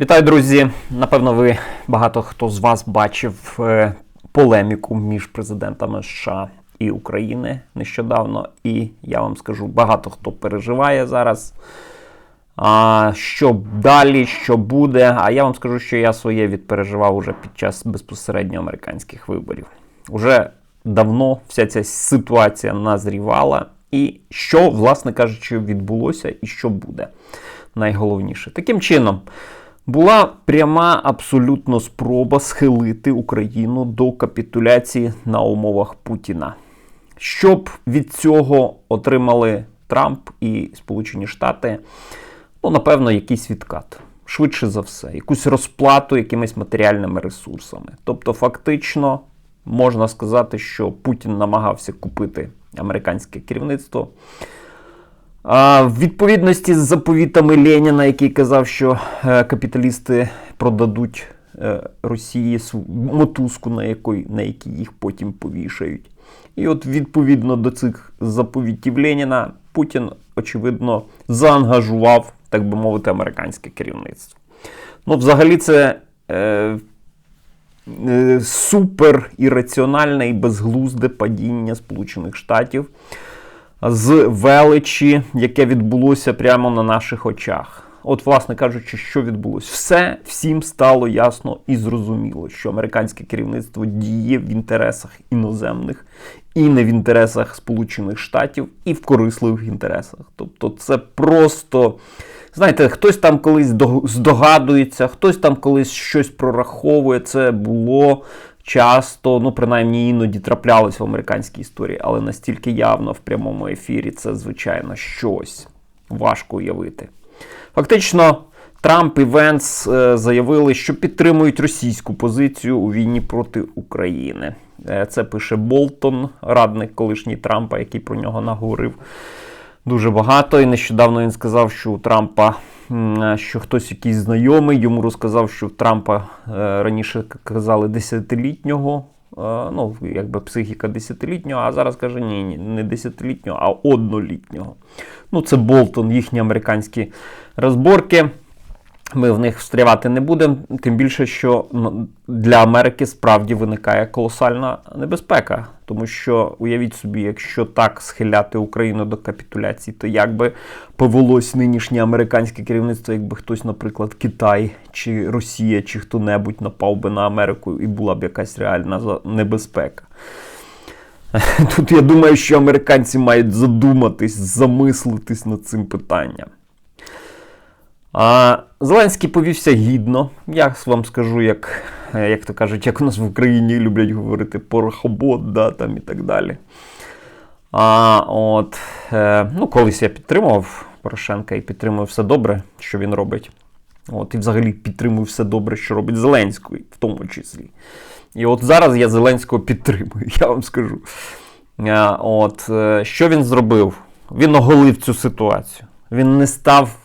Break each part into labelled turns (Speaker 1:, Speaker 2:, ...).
Speaker 1: Вітаю, друзі! Напевно, ви багато хто з вас бачив е, полеміку між президентами США і України нещодавно. І я вам скажу, багато хто переживає зараз. А, що далі, що буде. А я вам скажу, що я своє відпереживав уже під час безпосередньо американських виборів. Уже давно вся ця ситуація назрівала. І що, власне кажучи, відбулося і що буде найголовніше. Таким чином, була пряма абсолютно спроба схилити Україну до капітуляції на умовах Путіна. Щоб від цього отримали Трамп і Сполучені Штати, ну, напевно, якийсь відкат. Швидше за все, якусь розплату якимись матеріальними ресурсами. Тобто, фактично, можна сказати, що Путін намагався купити американське керівництво. В відповідності з заповітами Леніна, який казав, що е, капіталісти продадуть е, Росії мотузку, на якій, на якій їх потім повішають. І от відповідно до цих заповітів Леніна Путін, очевидно, заангажував, так би мовити, американське керівництво. Ну, взагалі, це е, е, супер ірраціональне і безглузде падіння Сполучених Штатів з величі, яке відбулося прямо на наших очах. От, власне кажучи, що відбулося? Все всім стало ясно і зрозуміло, що американське керівництво діє в інтересах іноземних і не в інтересах Сполучених Штатів, і в корисливих інтересах. Тобто, це просто. Знаєте, хтось там колись дог- здогадується, хтось там колись щось прораховує. Це було часто, ну принаймні іноді траплялось в американській історії, але настільки явно в прямому ефірі це, звичайно, щось важко уявити. Фактично, Трамп і Венс е, заявили, що підтримують російську позицію у війні проти України. Е, Це пише Болтон, радник колишній Трампа, який про нього наговорив дуже багато. І нещодавно він сказав, що у Трампа, що хтось якийсь знайомий, йому розказав, що у Трампа е, раніше казали десятилітнього. е, Ну, якби психіка десятилітнього, а зараз каже, ні, ні, не десятилітнього, а однолітнього. Ну, це Болтон, їхні американські розборки. Ми в них встрявати не будемо, тим більше, що ну, для Америки справді виникає колосальна небезпека. Тому що уявіть собі, якщо так схиляти Україну до капітуляції, то як би повелось нинішнє американське керівництво, якби хтось, наприклад, Китай чи Росія, чи хто-небудь напав би на Америку і була б якась реальна небезпека. Тут я думаю, що американці мають задуматись, замислитись над цим питанням. А, Зеленський повівся гідно. Я вам скажу, як, е, як то кажуть, як у нас в Україні люблять говорити порохобот, да, там і так далі. А, от, е, ну, колись я підтримував Порошенка і підтримую все добре, що він робить. От, і взагалі підтримую все добре, що робить Зеленський, в тому числі. І от зараз я Зеленського підтримую, я вам скажу. Е, От, е, що він зробив? Він оголив цю ситуацію. Він не став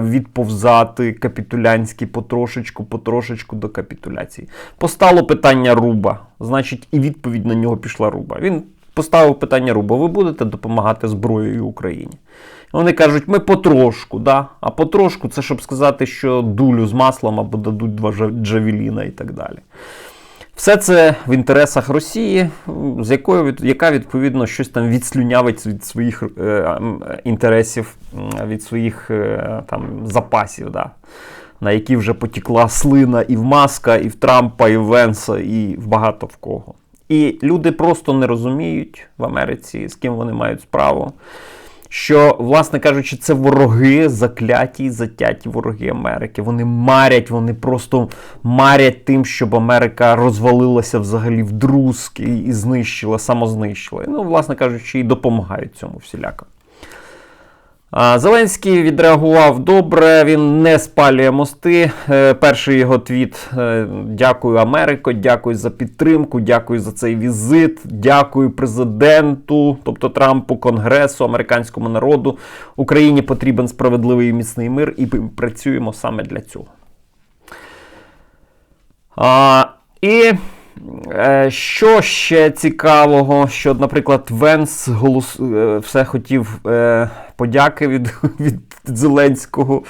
Speaker 1: відповзати капітулянськи потрошечку, потрошечку до капітуляції. Постало питання руба, значить, і відповідь на нього пішла руба. Він поставив питання руба: ви будете допомагати зброєю Україні? Вони кажуть, ми потрошку, да? а потрошку це щоб сказати, що дулю з маслом або дадуть два джавеліна і так далі. Все це в інтересах Росії, з якою яка відповідно щось там відслюнявить від своїх е, інтересів, від своїх е, там запасів, да, на які вже потікла слина і в Маска, і в Трампа, і в Венса, і в багато в кого. І люди просто не розуміють в Америці, з ким вони мають справу. Що, власне кажучи, це вороги, закляті, затяті вороги Америки. Вони марять, вони просто марять тим, щоб Америка розвалилася взагалі в друзки і знищила, самознищила. Ну, власне кажучи, і допомагають цьому всіляко. Зеленський відреагував добре, він не спалює мости. Е, Перший його твіт: е, Дякую, Америко, дякую за підтримку, дякую за цей візит, дякую президенту, тобто Трампу, Конгресу, американському народу. Україні потрібен справедливий і міцний мир, і працюємо саме для цього. А, і Що ще цікавого, що, наприклад, Венс голос... е, все хотів е, подяки від, від Зеленського,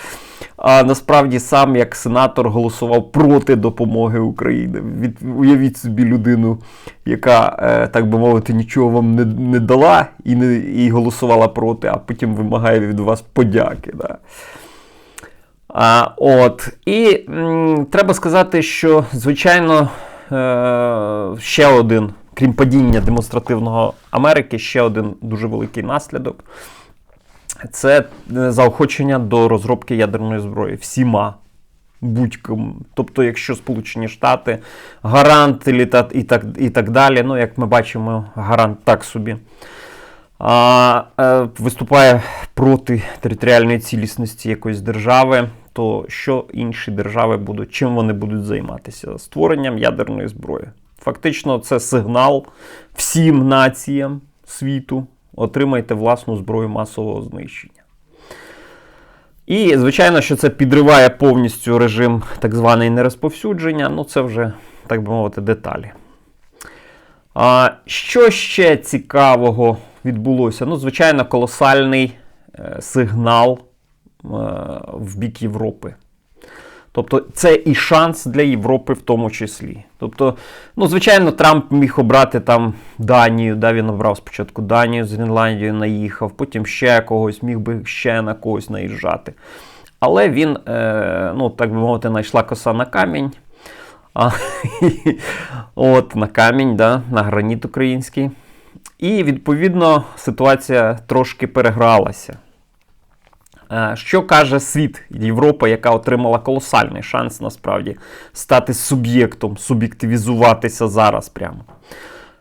Speaker 1: а насправді сам як сенатор голосував проти допомоги Україні. Від, уявіть собі людину, яка, е, так би мовити, нічого вам не, не дала і, не, і голосувала проти, а потім вимагає від вас подяки. Да. А, от. І м, треба сказати, що, звичайно, е, ще один, крім падіння демонстративного Америки, ще один дуже великий наслідок це е, заохочення до розробки ядерної зброї всіма. Будь-кому. Тобто, якщо Сполучені Штати, гарант і, так, і так далі, ну, як ми бачимо, гарант так собі. А, е, виступає проти територіальної цілісності якоїсь держави, то що інші держави будуть, чим вони будуть займатися? Створенням ядерної зброї. Фактично, це сигнал всім націям світу. Отримайте власну зброю масового знищення. І, звичайно, що це підриває повністю режим так званий нерозповсюдження. Ну, це вже, так би мовити, деталі. А, Що ще цікавого відбулося? Ну, звичайно, колосальний е, сигнал в бік Європи. Тобто це і шанс для Європи в тому числі. Тобто, ну, звичайно, Трамп міг обрати там Данію, да, він обрав спочатку Данію з Гренландією наїхав, потім ще когось, міг би ще на когось наїжджати. Але він, е, ну, так би мовити, знайшла коса на камінь. А, От, на камінь, да, на граніт український. І, відповідно, ситуація трошки перегралася. Е, Що каже світ Європа, яка отримала колосальний шанс насправді стати суб'єктом, суб'єктивізуватися зараз прямо?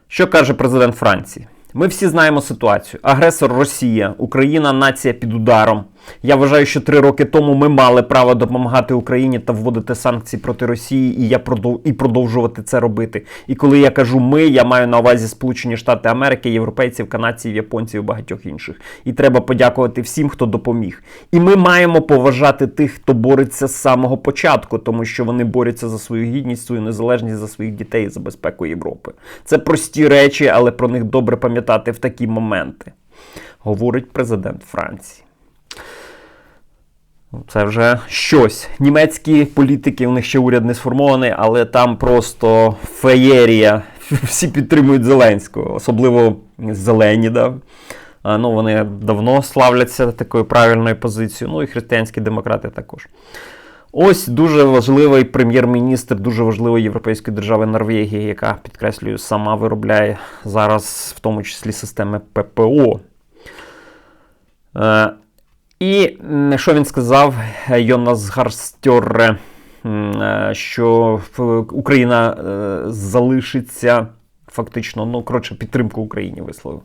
Speaker 1: Що каже президент Франції? Ми всі знаємо ситуацію. Агресор Росія, Україна нація під ударом. Я вважаю, що три роки тому ми мали право допомагати Україні та вводити санкції проти Росії, і я продов... і продовжувати це робити. І коли я кажу ми, я маю на увазі Сполучені Штати Америки, європейців, канадців, японців і багатьох інших. І треба подякувати всім, хто допоміг. І ми маємо поважати тих, хто бореться з самого початку, тому що вони борються за свою гідність, свою незалежність за своїх дітей і за безпеку Європи. Це прості речі, але про них добре пам'ятати в такі моменти, говорить президент Франції. Це вже щось. Німецькі політики, у них ще уряд не сформований, але там просто феєрія. Всі підтримують Зеленського, особливо зелені. Да? Ну, Вони давно славляться такою правильною позицією. Ну і християнські демократи також. Ось дуже важливий прем'єр-міністр дуже важливої європейської держави Норвегії, яка, підкреслюю, сама виробляє зараз, в тому числі, системи ППО. Е, і що він сказав, Йонас Гарстьоре, що Україна е, залишиться фактично, ну, коротше, підтримку Україні висловив.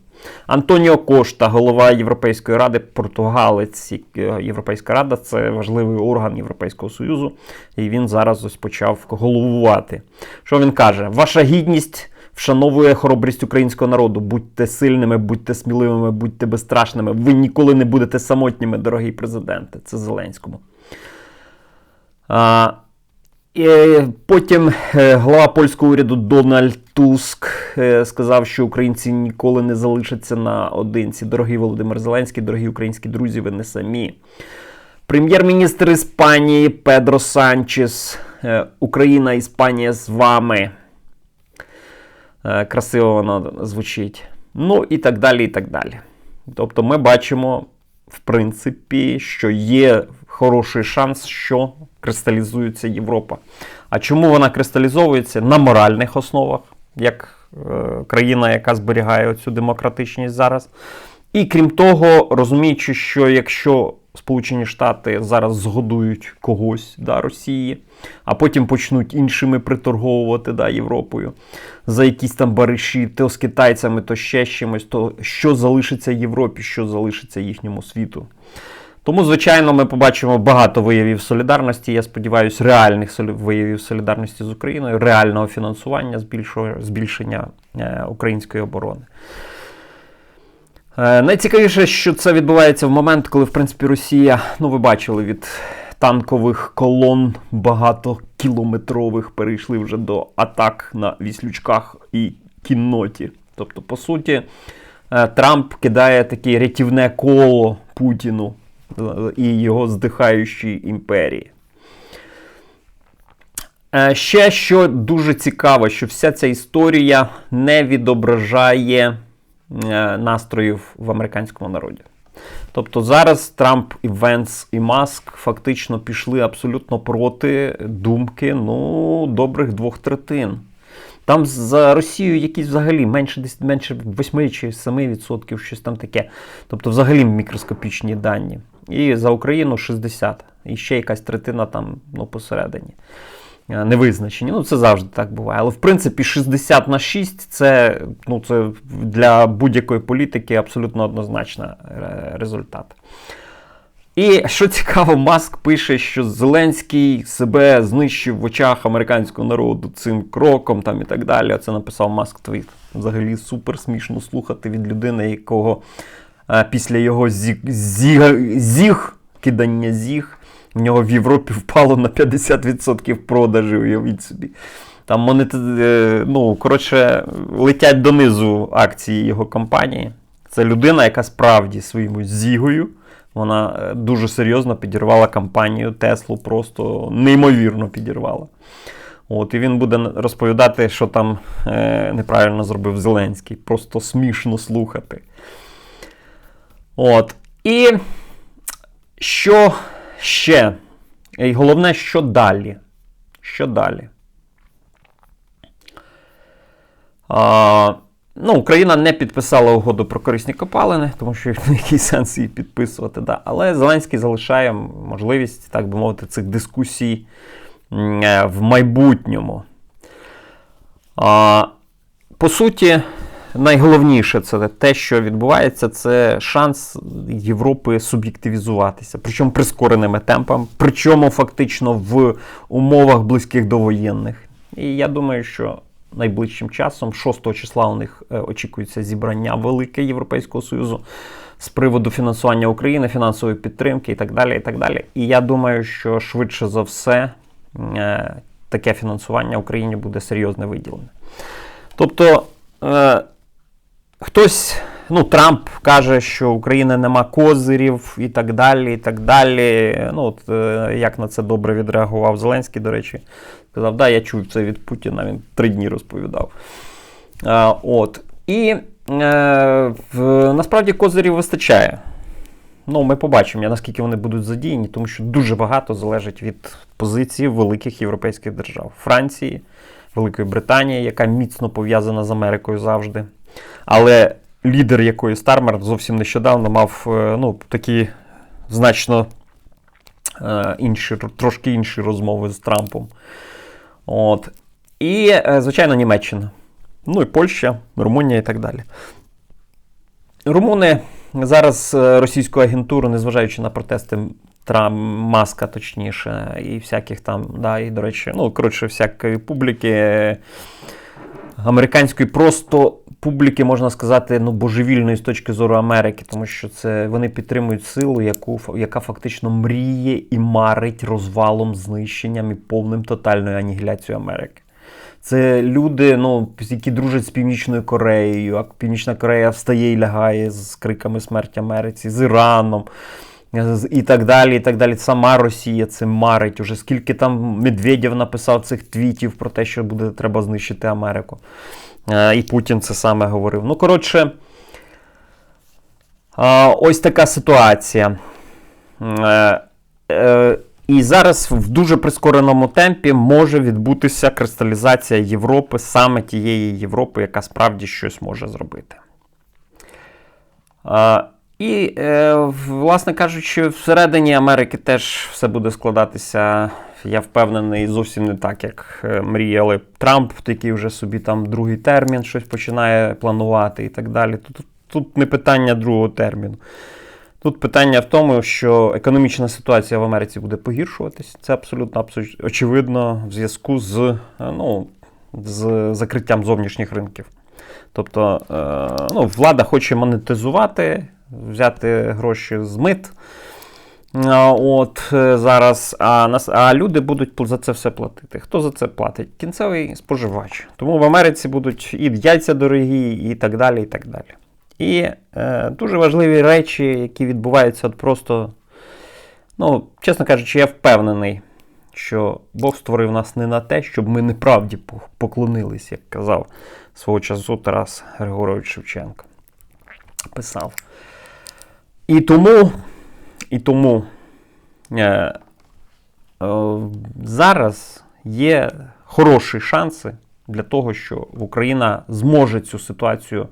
Speaker 1: Антоніо Кошта, голова Європейської ради, португалець. Європейська рада це важливий орган Європейського Союзу, і він зараз ось почав головувати. Що він каже? Ваша гідність. Вшановує хоробрість українського народу. Будьте сильними, будьте сміливими, будьте безстрашними. Ви ніколи не будете самотніми, дорогий президенте. Це Зеленському. А, і Потім глава польського уряду Дональд Туск сказав, що українці ніколи не залишаться наодинці. Дорогий Володимир Зеленський, дорогі українські друзі, ви не самі. Прем'єр-міністр Іспанії Педро Санчес. Україна, Іспанія з вами. Красиво воно звучить. Ну і так далі. і так далі. Тобто ми бачимо, в принципі, що є хороший шанс, що кристалізується Європа. А чому вона кристалізовується? На моральних основах, як е, країна, яка зберігає цю демократичність зараз. І крім того, розуміючи, що якщо Сполучені Штати зараз згодують когось да, Росії, а потім почнуть іншими приторговувати да, Європою за якісь там бариші, то з китайцями, то ще з чимось, то що залишиться Європі, що залишиться їхньому світу. Тому, звичайно, ми побачимо багато виявів солідарності. Я сподіваюся, реальних виявів солідарності з Україною, реального фінансування, збільшення е, української оборони. Е, найцікавіше, що це відбувається в момент, коли, в принципі, Росія, ну ви бачили, від танкових колон багато кілометрових перейшли вже до атак на віслючках і кінноті. Тобто, по суті, е, Трамп кидає таке рятівне коло Путіну е, і його здихаючій імперії. Ще що дуже цікаво, що вся ця історія не відображає настроїв в американському народі. Тобто зараз Трамп і Венс і Маск фактично пішли абсолютно проти думки ну, добрих двох третин. Там за Росію якісь взагалі менше менше 8 чи 7%, щось там таке. Тобто, взагалі мікроскопічні дані. І за Україну 60. І ще якась третина там ну, посередині. Е, Невизначені. Ну, це завжди так буває. Але в принципі 60 на 6 це, ну, це для будь-якої політики абсолютно однозначний е, результат. І що цікаво, Маск пише, що Зеленський себе знищив в очах американського народу цим кроком там і так далі. Це написав Маск твіт. Взагалі супер смішно слухати від людини, якого е, після його зіг, зіг, зіг кидання зіг, в нього в Європі впало на 50% продажів, уявіть собі. Там монети, е, ну, коротше, летять донизу акції його компанії. Це людина, яка справді своїм зігою. Вона е, дуже серйозно підірвала кампанію Теслу, просто неймовірно підірвала. От, І він буде розповідати, що там е, неправильно зробив Зеленський. Просто смішно слухати. От. І що ще? І головне, що далі? Що далі? А, Ну, Україна не підписала угоду про корисні копалини, тому що який сенс її підписувати. Да. Але Зеленський залишає можливість, так би мовити, цих дискусій е, в майбутньому. А, По суті, найголовніше це те, що відбувається, це шанс Європи суб'єктивізуватися, причому прискореними темпами, причому фактично в умовах близьких до воєнних. І я думаю, що найближчим часом, 6 числа, у них е, очікується зібрання велике Європейського Союзу з приводу фінансування України, фінансової підтримки і так далі. І так далі. І я думаю, що швидше за все е, таке фінансування Україні буде серйозне виділене. Тобто е, хтось. Ну, Трамп каже, що Україна нема козирів і так далі. і так далі. Ну, от, Як на це добре відреагував Зеленський, до речі, сказав, да, я чув це від Путіна, він три дні розповідав. А, от. І е, в, насправді козирів вистачає. Ну, Ми побачимо, наскільки вони будуть задіяні, тому що дуже багато залежить від позиції великих європейських держав. Франції, Великої Британії, яка міцно пов'язана з Америкою завжди. Але лідер якої Стармер зовсім нещодавно мав е, ну, такі значно е, інші, трошки інші розмови з Трампом. От. І, е, звичайно, Німеччина. Ну і Польща, Румунія і так далі. Румуни зараз російську агентуру, незважаючи на протести Трамп, Маска, точніше, і всяких там, да, і, до речі, ну, коротше, всякої публіки американської просто публіки, можна сказати, ну, божевільної з точки зору Америки, тому що це вони підтримують силу, яку, яка фактично мріє і марить розвалом, знищенням і повним тотальною анігіляцією Америки. Це люди, ну, які дружать з Північною Кореєю, а Північна Корея встає і лягає з криками смерть Америці, з Іраном. І так далі, і так далі. Сама Росія це марить. Уже скільки там Медведєв написав цих твітів про те, що буде треба знищити Америку. Е, і Путін це саме говорив. Ну, коротше, ось така ситуація. Е, е, і зараз в дуже прискореному темпі може відбутися кристалізація Європи, саме тієї Європи, яка справді щось може зробити. І, власне кажучи, всередині Америки теж все буде складатися я впевнений, зовсім не так, як е, мріяли Трамп, який вже собі там другий термін щось починає планувати і так далі. Тут, тут не питання другого терміну. Тут питання в тому, що економічна ситуація в Америці буде погіршуватись. Це абсолютно абсолютно очевидно в зв'язку з е, ну, з закриттям зовнішніх ринків. Тобто е, ну, влада хоче монетизувати, взяти гроші з мит От е, зараз, а, нас, а люди будуть за це все платити. Хто за це платить? Кінцевий споживач. Тому в Америці будуть і яйця дорогі, і так далі. І так далі. І е, дуже важливі речі, які відбуваються от просто. Ну, чесно кажучи, я впевнений, що Бог створив нас не на те, щоб ми неправді поклонились, як казав свого часу Тарас Григорович Шевченко. Писав. І тому, і тому е, е, зараз є хороші шанси для того, що Україна зможе цю ситуацію е,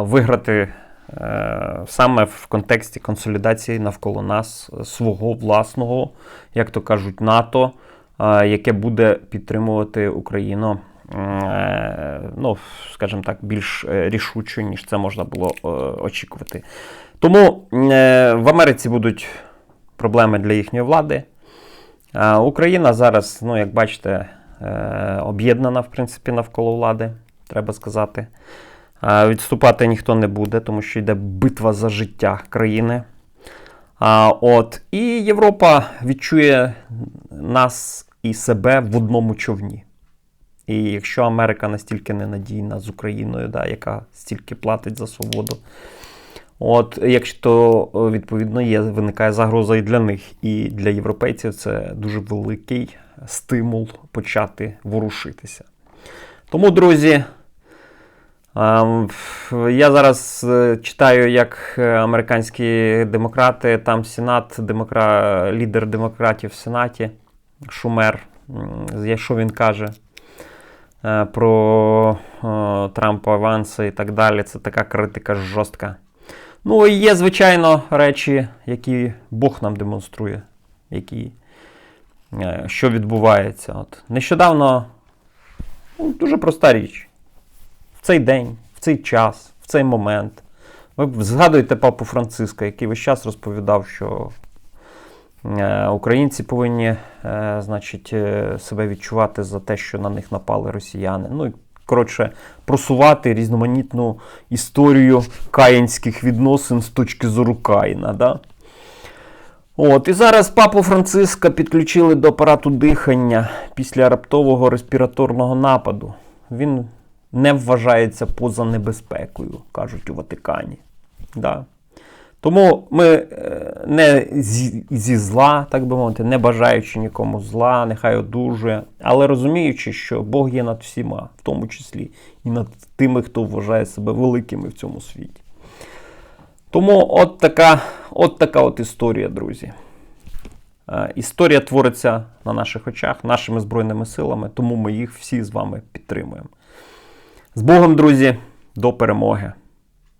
Speaker 1: виграти е, саме в контексті консолідації навколо нас свого власного, як то кажуть, НАТО, е, яке буде підтримувати Україну. Е, Ну, скажімо так, більш е, рішуче, ніж це можна було е, очікувати. Тому в Америці будуть проблеми для їхньої влади. Україна зараз, ну, як бачите, об'єднана, в принципі, навколо влади, треба сказати. Відступати ніхто не буде, тому що йде битва за життя країни. А, от, і Європа відчує нас і себе в одному човні. І якщо Америка настільки ненадійна з Україною, да, яка стільки платить за свободу, От, якщо е, відповідно є, виникає загроза і для них, і для європейців це дуже великий стимул почати ворушитися. Тому, друзі, ем, я зараз е, читаю, як е, американські демократи, там Сенат, демокра... лідер демократів в Сенаті, Шумер, що він каже про е, Трампа, Ванса і так далі. Це така критика жорстка. Ну, і є, звичайно, речі, які Бог нам демонструє, які, е, що відбувається. От. Нещодавно ну, дуже проста річ. В цей день, в цей час, в цей момент. Ви згадуєте папу Франциска, який весь час розповідав, що е, українці повинні е, значить, е, себе відчувати за те, що на них напали росіяни. Ну, і, коротше, просувати різноманітну історію каїнських відносин з точки зору Каїна. Да? От, і зараз папу Франциска підключили до апарату дихання після раптового респіраторного нападу. Він не вважається поза небезпекою, кажуть у Ватикані. Да. Тому ми е, не зі, зла, так би мовити, не бажаючи нікому зла, нехай одужує, але розуміючи, що Бог є над всіма, в тому числі і над тими, хто вважає себе великими в цьому світі. Тому от така от, така от історія, друзі. Е, Історія твориться на наших очах, нашими Збройними силами, тому ми їх всі з вами підтримуємо. З Богом, друзі, до перемоги!